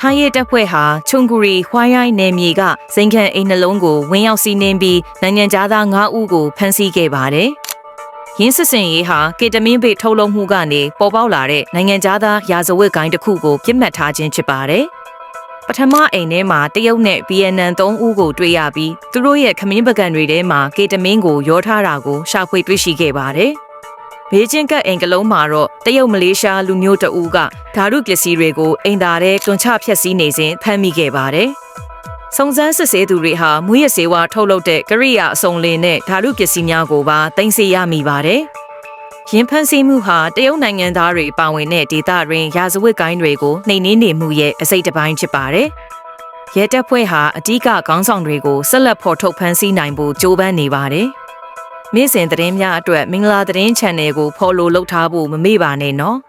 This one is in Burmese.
ထိုင်းရဲတပ်ဖွဲ့ဟာချုံဂူရီဟွိုင်းရိုင်းနယ်မြေကစိန်ခံအိမ်နှလုံးကိုဝင်ရောက်စီးနင်းပြီးနိုင်ငံသား9ဦးကိုဖမ်းဆီးခဲ့ပါတယ်။ရင်းစစ်စင်ရေးဟာကီတမင်းဘေထုတ်လုပ်မှုကနေပေါ်ပေါက်လာတဲ့နိုင်ငံသားရာဇဝတ်ဂိုင်းတစ်ခုကိုပြစ်မှတ်ထားခြင်းဖြစ်ပါတယ်။ပထမအိမ်ထဲမှာတရုတ်နဲ့ BNN 3ဦးကိုတွေ့ရပြီးသူတို့ရဲ့ခမင်းပကံတွေထဲမှာကီတမင်းကိုရောထားတာကိုရှာဖွေတွေ့ရှိခဲ့ပါတယ်။ ဘေးချင်းကပ်အိမ်ကလုံးမှာတော့တရုတ်မလေးရှားလူမျိုးတအူးကဓာတုပစ္စည်းတွေကိုအိမ်သားထဲတွန်ချဖျက်ဆီးနေစဉ်ဖမ်းမိခဲ့ပါတယ်။စုံစမ်းစစ်ဆေးသူတွေဟာမူရစေဝါထုတ်လုပ်တဲ့ကရိယာအစုံလင်နဲ့ဓာတုပစ္စည်းများကိုပါတင်စီရမိပါတယ်။ရင်ဖန်စီမှုဟာတရုတ်နိုင်ငံသားတွေပါဝင်တဲ့ဒေသတွင်ရာဇဝတ်ကိုင်းတွေကိုနှိမ်နင်းနေမှုရဲ့အစိတ်တစ်ပိုင်းဖြစ်ပါတယ်။ရဲတပ်ဖွဲ့ဟာအ धिक ခေါင်းဆောင်တွေကိုဆက်လက်ဖော်ထုတ်ဖမ်းဆီးနိုင်ဖို့ကြိုးပမ်းနေပါတယ်။ နေ့စဉ်သတင်းများအတွက်မင်္ဂလာသတင်း channel ကို follow လုပ်ထားဖို့မမေ့ပါနဲ့နော်။